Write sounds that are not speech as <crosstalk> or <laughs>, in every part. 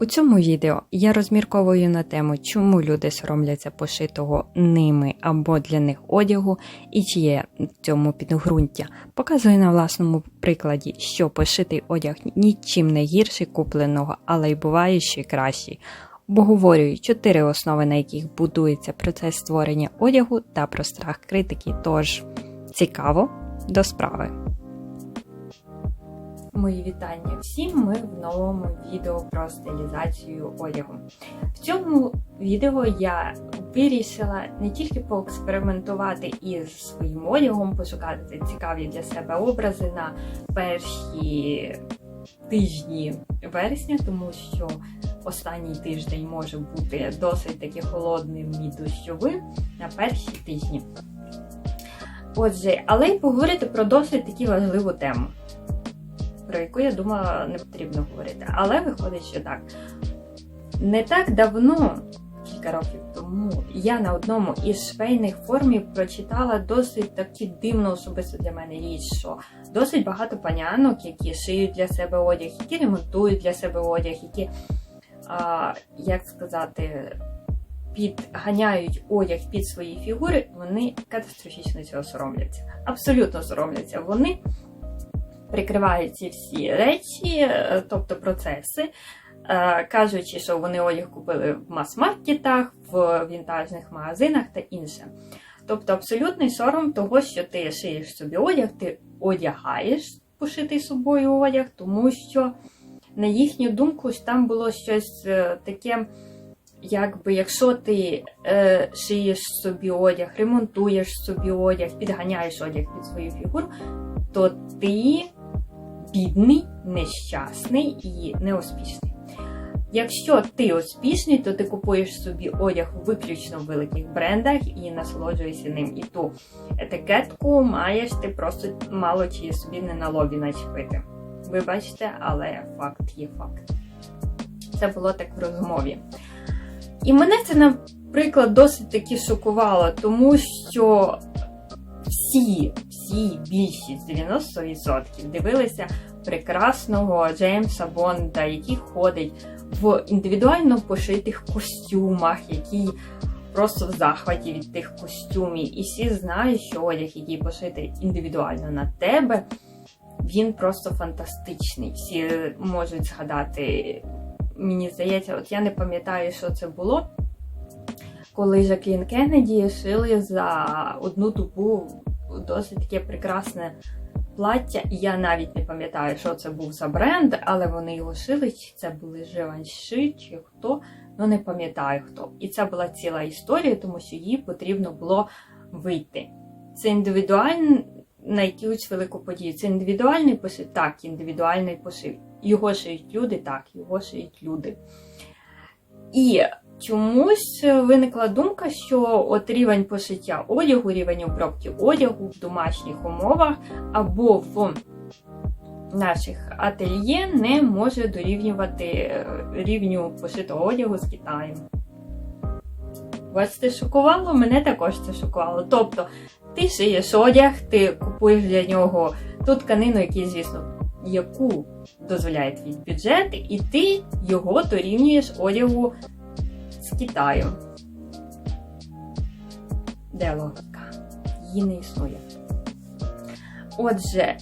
У цьому відео я розмірковую на тему, чому люди соромляться пошитого ними або для них одягу, і чи є в цьому підґрунтя. Показую на власному прикладі, що пошитий одяг нічим не гірший купленого, але й буває ще кращий. Обговорюю чотири основи, на яких будується процес створення одягу та про страх критики. Тож цікаво до справи. Мої вітання всім. Ми в новому відео про стилізацію одягу. В цьому відео я вирішила не тільки поекспериментувати із своїм одягом, пошукати цікаві для себе образи на перші тижні вересня, тому що останній тиждень може бути досить таки холодним і дощовим на перші тижні. Отже, але й поговорити про досить таки важливу тему про яку я думала не потрібно говорити. Але виходить, що так. Не так давно, кілька років тому, я на одному із швейних формів прочитала досить таки дивну особисто для мене річ, що досить багато панянок, які шиють для себе одяг, які ремонтують для себе одяг, які, а, як сказати, підганяють одяг під свої фігури, вони катастрофічно цього соромляться. Абсолютно соромляться. Вони прикривають ці всі речі, е, тобто процеси, е, кажучи, що вони одяг купили в мас-маркетах, в вінтажних магазинах та інше. Тобто абсолютний сором того, що ти шиєш собі одяг, ти одягаєш пошитий собою одяг, тому що, на їхню думку, там було щось е, таке. Якби якщо ти е, шиєш собі одяг, ремонтуєш собі одяг, підганяєш одяг під свою фігуру, то ти бідний, нещасний і неуспішний. Якщо ти успішний, то ти купуєш собі одяг виключно в великих брендах і насолоджуєшся ним. І ту етикетку маєш ти просто мало чи собі не на лобі начепити. Ви бачите, але факт є факт. Це було так в розмові. І мене це, наприклад, досить таки шокувало, тому що всі, всі більшість 90% дивилися прекрасного Джеймса Бонда, який ходить в індивідуально пошитих костюмах, який просто в захваті від тих костюмів. І всі знають, що одяг, який пошитий індивідуально на тебе, він просто фантастичний. Всі можуть згадати, мені здається, от я не пам'ятаю, що це було. Коли Жаклін Кеннеді шили за одну добу досить таке прекрасне плаття. Я навіть не пам'ятаю, що це був за бренд, але вони його шили, чи це були Живанши, чи хто, ну не пам'ятаю хто. І це була ціла історія, тому що їй потрібно було вийти. Це індивідуальний на якусь велику подію. Це індивідуальний пошив? Так, індивідуальний пошив. Його шиють люди, так, його шиють люди. І чомусь виникла думка, що от рівень пошиття одягу, рівень обробки одягу в домашніх умовах або в наших ательє не може дорівнювати е, рівню пошитого одягу з Китаєм. Вас це шокувало? Мене також це шокувало. Тобто, ти шиєш одяг, ти купуєш для нього ту тканину, яку, звісно, яку дозволяє твій бюджет, і ти його дорівнюєш одягу з Китаю. Де логіка? Її не існує. Отже,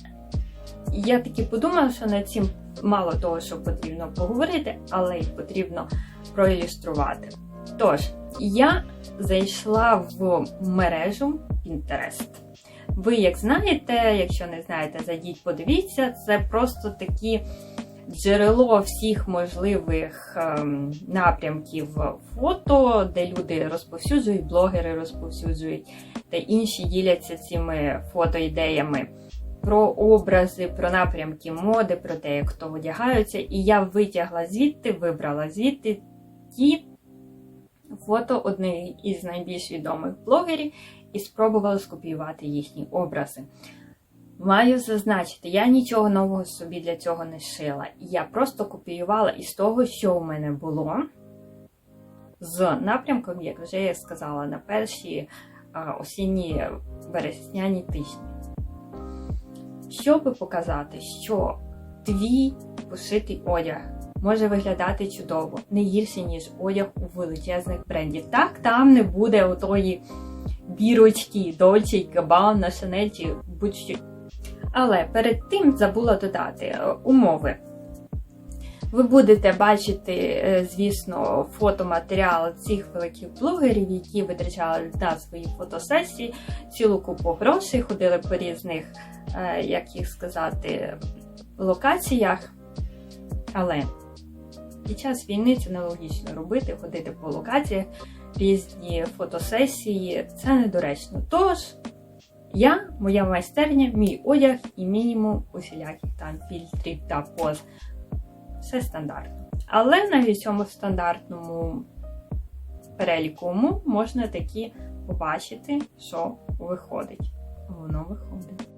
я таки подумала, що над цим мало того, що потрібно поговорити, але й потрібно проілюструвати. Тож, я зайшла в мережу Pinterest. Ви, як знаєте, якщо не знаєте, зайдіть, подивіться, це просто такі джерело всіх можливих ем, напрямків фото, де люди розповсюджують, блогери розповсюджують та інші діляться цими фотоідеями. Про образи, про напрямки моди, про те, як хто одягаються. І я витягла звідти, вибрала звідти ті фото однієї із найбільш відомих блогерів і спробувала скопіювати їхні образи. Маю зазначити, я нічого нового собі для цього не шила. Я просто копіювала із того, що у мене було, з напрямком, як вже я сказала, на перші осінні вересняні тижні. Щоб показати, що твій пошитий одяг може виглядати чудово, не гірше, ніж одяг у величезних брендів. Так, там не буде отої бірочки, Dolce Gabbana, Chanel чи будь-що. Але перед тим забула додати е, умови. Ви будете бачити, е, звісно, фотоматеріал цих великих блогерів, які витрачали на свої фотосесії цілу купу грошей, ходили по різних, е, як їх сказати, локаціях. Але під час війни це нелогічно робити, ходити по локаціях, різні фотосесії. Це недоречно. Тож, я, моя майстерня, мій одяг і мінімум усіляких там фільтрів та поз. Все стандартно. Але навіть в цьому стандартному переліку можна такі побачити, що виходить. Воно виходить.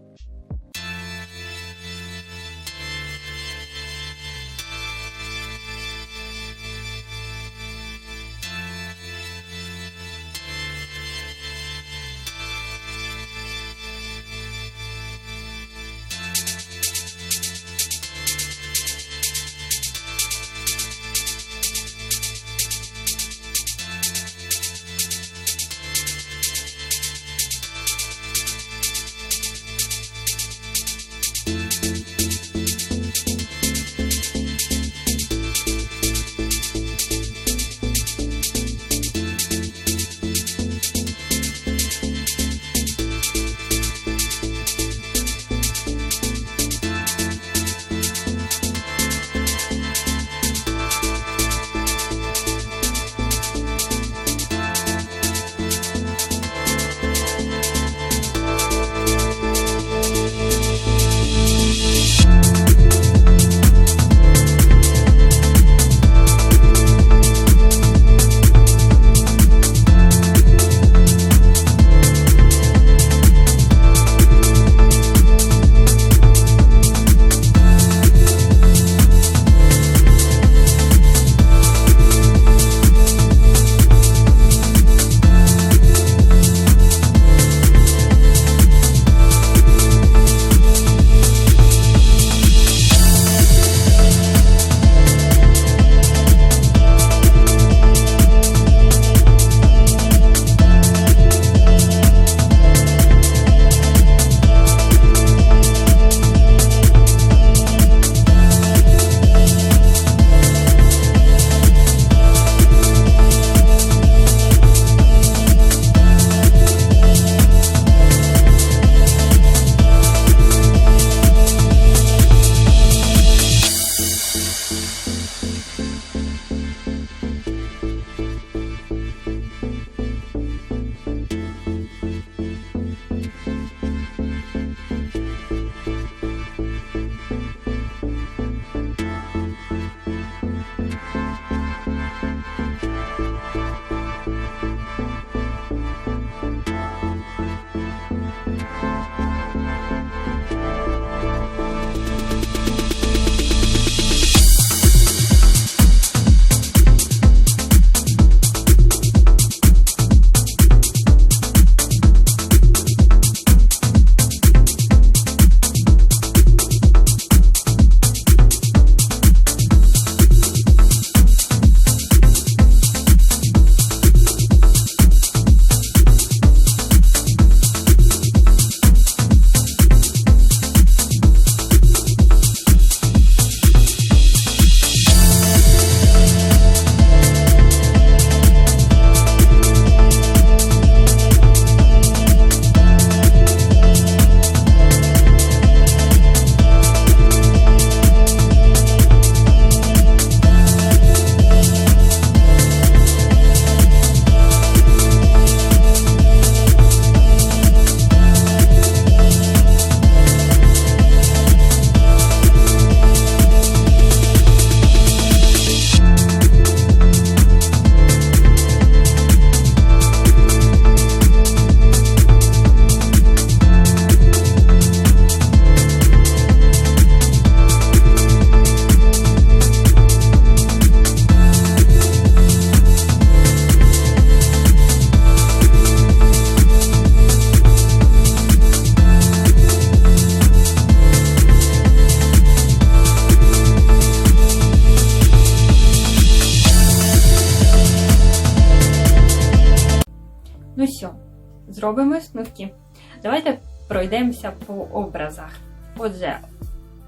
Пройдемося по образах. Отже,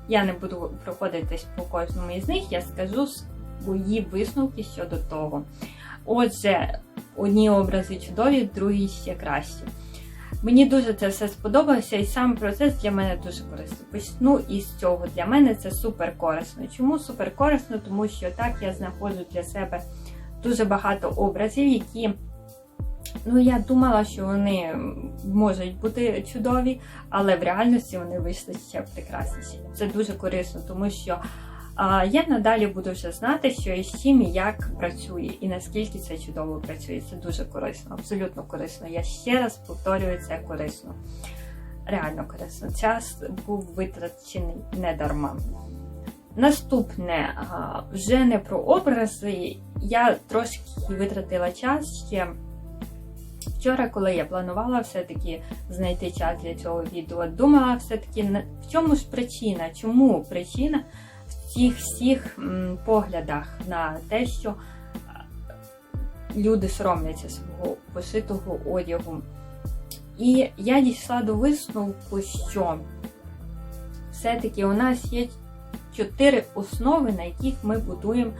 я не буду проходитись по кожному із них, я скажу свої висновки щодо того. Отже, одні образи чудові, другі ще кращі. Мені дуже це все сподобалося, і сам процес для мене дуже корисний. Почну із цього. Для мене це супер корисно. Чому супер корисно? Тому що так я знаходжу для себе дуже багато образів, які, ну, я думала, що вони можуть бути чудові, але в реальності вони вийшли ще прекрасніші. Це дуже корисно, тому що а, я надалі буду вже знати, що із чим і як працює, і наскільки це чудово працює. Це дуже корисно, абсолютно корисно. Я ще раз повторюю, це корисно. Реально корисно. Час був витрачений не дарма. Наступне, вже не про образи. Я трошки витратила час ще вчора, коли я планувала все-таки знайти час для цього відео. Думала все-таки, в чому ж причина? Чому причина в цих всіх поглядах на те, що люди соромляться свого пошитого одягу. І я дійшла до висновку, що все-таки у нас є чотири основи, на яких ми будуємо,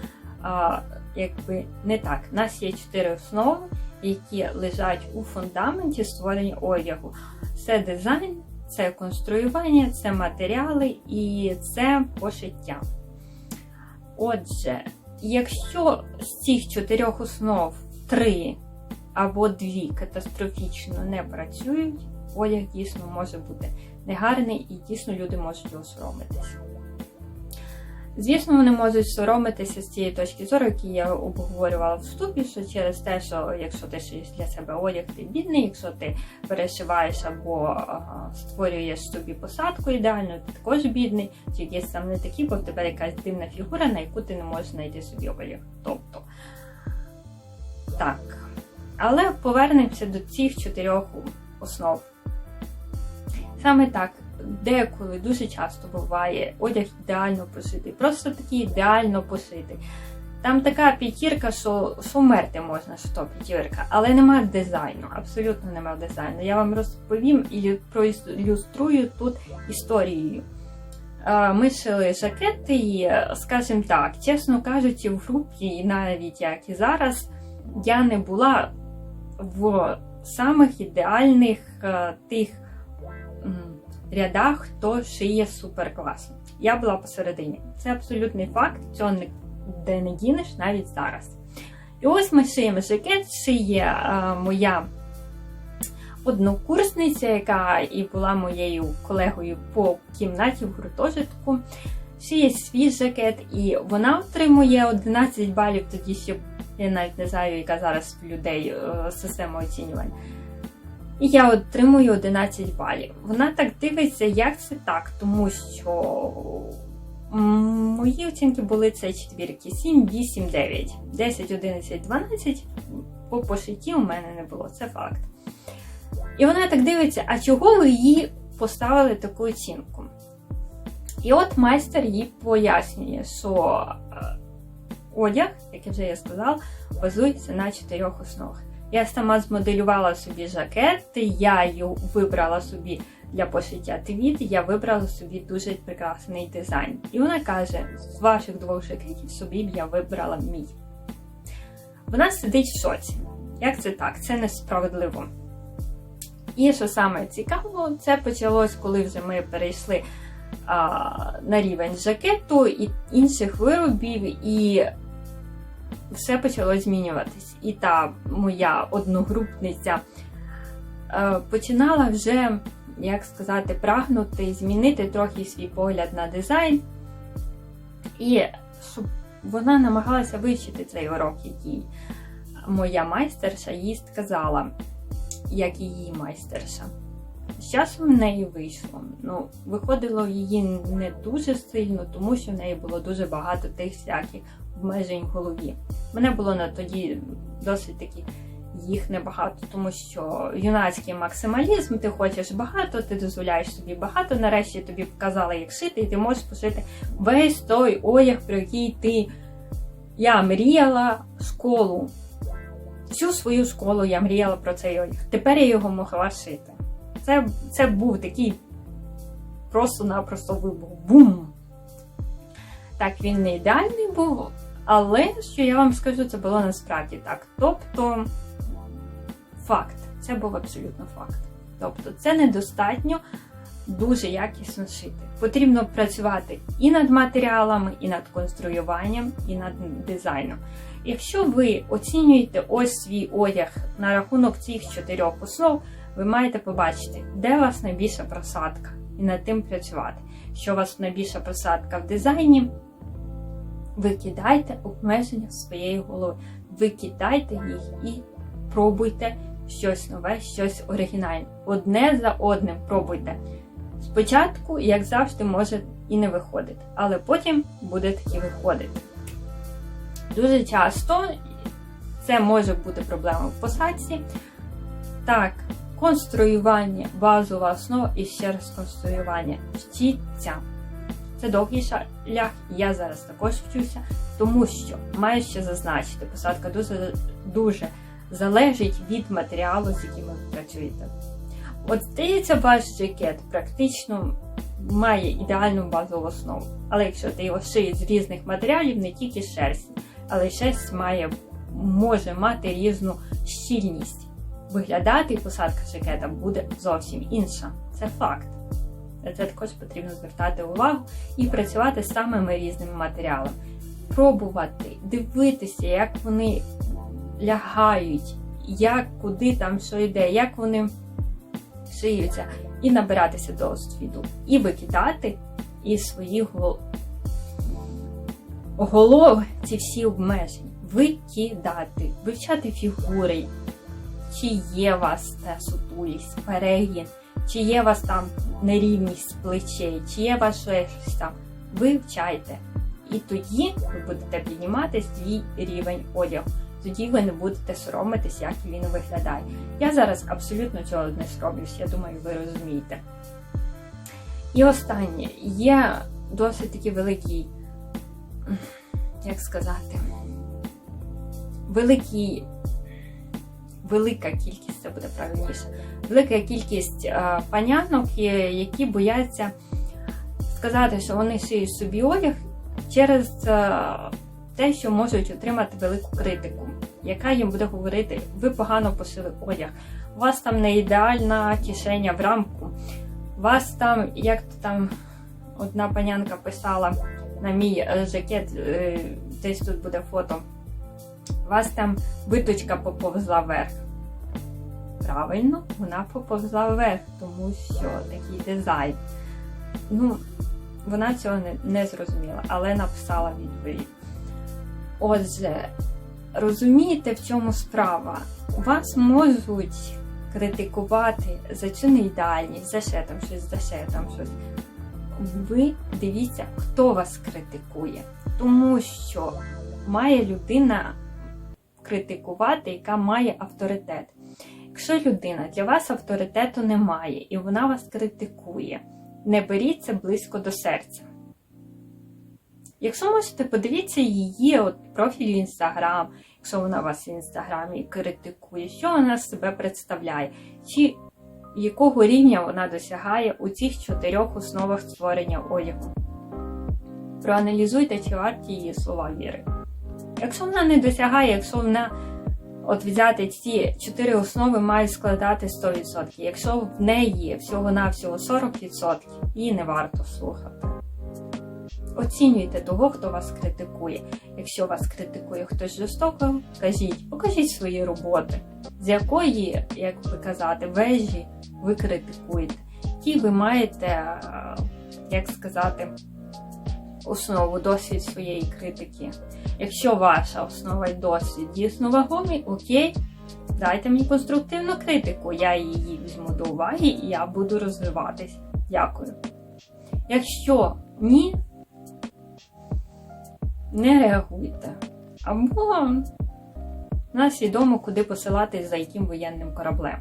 а, якби не так. У нас є чотири основи, які лежать у фундаменті створення одягу. Це дизайн, це конструювання, це матеріали і це пошиття. Отже, якщо з цих чотирьох основ три або дві катастрофічно не працюють, одяг дійсно може бути негарний і дійсно люди можуть його соромитися. Звісно, вони можуть соромитися з цієї точки зору, які я обговорювала в вступі, що через те, що якщо ти шиєш для себе одяг, ти бідний, якщо ти перешиваєш або створюєш собі посадку ідеальну, ти також бідний, якийсь там не такий, бо в тебе якась дивна фігура, на яку ти не можеш знайти собі одяг. Тобто так. Але повернемося до цих чотирьох основ. Саме так деколи дуже часто буває одяг ідеально пошитий. Просто такий ідеально пошитий. Там така п'ятірка, що що мерти можна, що то п'ятірка, але немає дизайну, абсолютно немає дизайну. Я вам розповім і проілюструю тут історією. Ми шили жакети, і, скажімо так, чесно кажучи, в групі, і навіть як і зараз, я не була в самих ідеальних е, тих рядах, хто шиє супер класно. Я була посередині. Це абсолютний факт, цього ніде не дінеш навіть зараз. І ось ми шиємо жакет, шиє а, моя однокурсниця, яка і була моєю колегою по кімнаті в гуртожитку. Шиє свій жакет, і вона отримує 11 балів, тоді ще я навіть не знаю, яка зараз людей е, система оцінювань. І я отримую 11 балів. Вона так дивиться, як це так, тому що мої оцінки були це четвірки: 7, 8, 9, 10, 11, 12. По пошитті у мене не було, це факт. І вона так дивиться, а чого ви їй поставили таку оцінку? І от майстер їй пояснює, що е, одяг, як я вже я сказав, базується на чотирьох основах. Я сама змоделювала собі жакет, я її вибрала собі для пошиття твіт, я вибрала собі дуже прекрасний дизайн. І вона каже: з ваших двох жакетів собі б я вибрала мій. Вона сидить в шоці. Як це так? Це несправедливо. І що саме цікаво, це почалось, коли вже ми перейшли а, на рівень жакету і інших виробів, і все почало змінюватись. І та моя одногрупниця е, починала вже, як сказати, прагнути змінити трохи свій погляд на дизайн. І щоб вона намагалася вивчити цей урок, який моя майстерша їй сказала, як її майстерша. З часом в неї вийшло. Ну, Виходило її не дуже сильно, тому що в неї було дуже багато тих всяких в голові. Мене було на тоді досить таки їх небагато, тому що юнацький максималізм, ти хочеш багато, ти дозволяєш собі багато. Нарешті тобі показали, як шити, і ти можеш пошити весь той одяг, про який ти я мріяла школу. Всю свою школу я мріяла про цей одяг. Тепер я його могла шити. Це, це був такий просто-напросто вибух. Бум! Так, він не ідеальний був, але що я вам скажу, це було насправді так. Тобто, факт, це був абсолютно факт. Тобто, це недостатньо дуже якісно шити. Потрібно працювати і над матеріалами, і над конструюванням, і над дизайном. Якщо ви оцінюєте ось свій одяг на рахунок цих чотирьох основ, ви маєте побачити, де у вас найбільша просадка, і над тим працювати. Що у вас найбільша просадка в дизайні, викидайте обмеження своєї голови, викидайте їх і пробуйте щось нове, щось оригінальне. Одне за одним пробуйте. Спочатку, як завжди, може і не виходити, але потім буде таки виходити. Дуже часто це може бути проблема в посадці. Так, конструювання, базова основа і ще раз конструювання. Вчіться. Це довгий шлях, я зараз також вчуся, тому що маю ще зазначити, посадка дуже, дуже залежить від матеріалу, з яким ви працюєте. От здається, ваш жакет практично має ідеальну базову основу. Але якщо ти його шиєш з різних матеріалів, не тільки шерсть, але й шерсть має, може мати різну щільність. Виглядати посадка жакета буде зовсім інша. Це факт. На це також потрібно звертати увагу і працювати з самими різними матеріалами. Пробувати, дивитися, як вони лягають, як куди там що йде, як вони шиються, і набиратися досвіду, і викидати із своїх гол... голов ці всі обмеження. Викидати, вивчати фігури, чи є у вас та сутулість, перегін, чи є у вас там нерівність плечей, чи є у вас щось там. Вивчайте. І тоді ви будете піднімати свій рівень одягу. Тоді ви не будете соромитись, як він виглядає. Я зараз абсолютно цього не соромлюсь, я думаю, ви розумієте. І останнє, є досить такий великий, як сказати, великий, велика кількість, це буде правильніше, велика кількість е, панянок, які бояться сказати, що вони шиють собі одяг через. Е, те, що можуть отримати велику критику, яка їм буде говорити, ви погано пошили одяг, у вас там не ідеальна кишеня в рамку, у вас там, як то там одна панянка писала на мій жакет, десь тут буде фото, у вас там виточка поповзла вверх. Правильно, вона поповзла вверх, тому що такий дизайн. Ну, вона цього не, не зрозуміла, але написала відповідь. Отже, розумієте, в чому справа? Вас можуть критикувати за цю неідеальність, за ще там щось, за ще там щось. Ви дивіться, хто вас критикує. Тому що має людина критикувати, яка має авторитет. Якщо людина для вас авторитету немає і вона вас критикує, не беріть це близько до серця. Якщо можете, подивіться її от профіль в інстаграм, якщо вона вас в інстаграмі критикує, що вона себе представляє, чи якого рівня вона досягає у цих чотирьох основах створення одягу. Проаналізуйте, чи варті її слова віри. Якщо вона не досягає, якщо вона от взяти ці чотири основи мають складати 100%. Якщо в неї всього-навсього 40%, її не варто слухати. Оцінюйте того, хто вас критикує. Якщо вас критикує хтось жорстоко, кажіть, покажіть свої роботи, з якої, як би казати, вежі ви критикуєте. Ті ви маєте, як сказати, основу, досвід своєї критики. Якщо ваша основа і досвід дійсно вагомі, окей, дайте мені конструктивну критику. Я її візьму до уваги і я буду розвиватись. Дякую. Якщо ні, не реагуйте. Або нас відомо, куди посилатись за яким воєнним кораблем.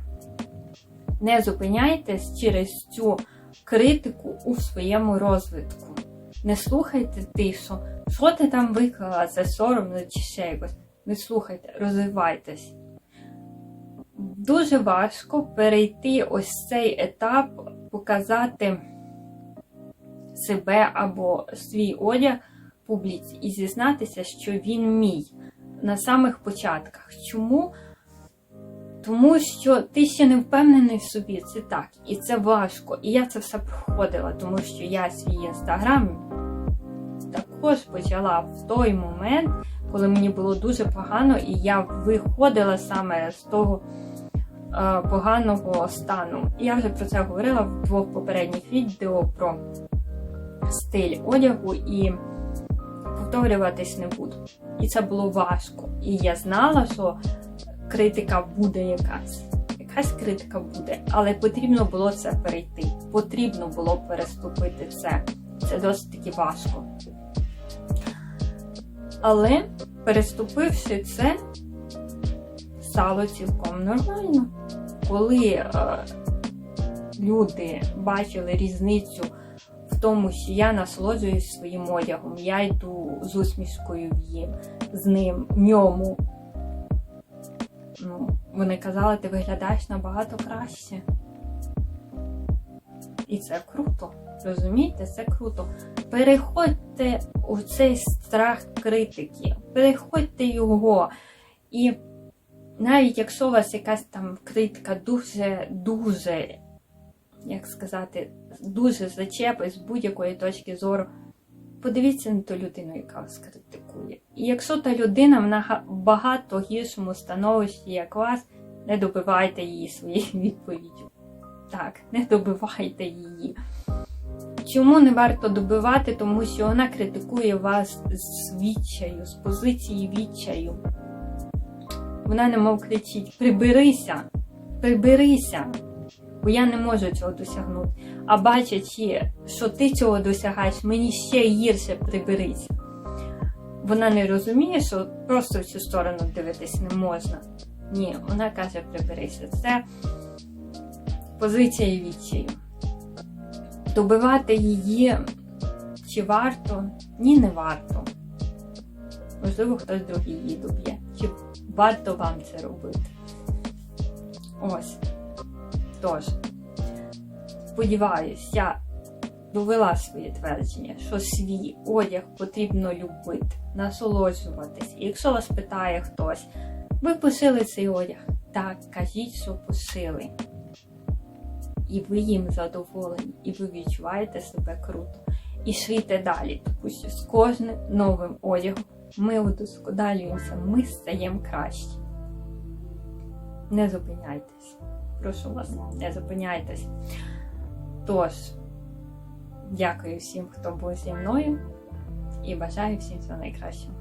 Не зупиняйтесь через цю критику у своєму розвитку. Не слухайте тишу, що ти там виклала, це соромно чи ще якось. Не слухайте, розвивайтесь. дуже важко перейти ось цей етап, показати себе або свій одяг публіці і зізнатися, що він мій на самих початках. Чому? Тому що ти ще не впевнений в собі, це так, і це важко. І я це все проходила, тому що я свій інстаграм також почала в той момент, коли мені було дуже погано, і я виходила саме з того е, поганого стану. І я вже про це говорила в двох попередніх відео про стиль одягу і повторюватись не буду. І це було важко. І я знала, що критика буде якась. Якась критика буде, але потрібно було це перейти. Потрібно було переступити це. Це досить таки важко. Але переступивши це, стало цілком нормально. Коли е, люди бачили різницю в тому, що я насолоджуюсь своїм одягом, я йду з усмішкою в їм, з ним, в ньому. Ну, вони казали, ти виглядаєш набагато краще. І це круто. Розумієте, це круто. Переходьте у цей страх критики, переходьте його. І навіть якщо у вас якась там критика дуже-дуже, як сказати, дуже зачепить з будь-якої точки зору, подивіться на ту людину, яка вас критикує. І якщо та людина в нага- багато гіршому становищі, як вас, не добивайте її своєю <laughs> відповіддю. Так, не добивайте її. Чому не варто добивати? Тому що вона критикує вас з відчаю, з позиції відчаю. Вона немов кричить: приберися, приберися, бо я не можу цього досягнути. А бачачи, що ти цього досягаєш, мені ще гірше приберися. Вона не розуміє, що просто в цю сторону дивитись не можна. Ні, вона каже, приберися. Це позиція відчаю. Добивати її чи варто? Ні, не варто. Можливо, хтось другий її доб'є. Чи варто вам це робити? Ось. Тож, сподіваюсь, я довела своє твердження, що свій одяг потрібно любити, насолоджуватись. І якщо вас питає хтось, ви пошили цей одяг? Так, кажіть, що пошили і ви їм задоволені, і ви відчуваєте себе круто. І шийте далі, тому що з кожним новим одягом ми удосконалюємося, ми стаємо краще. Не зупиняйтесь. Прошу вас, не зупиняйтесь. Тож, дякую всім, хто був зі мною, і бажаю всім всього найкращого.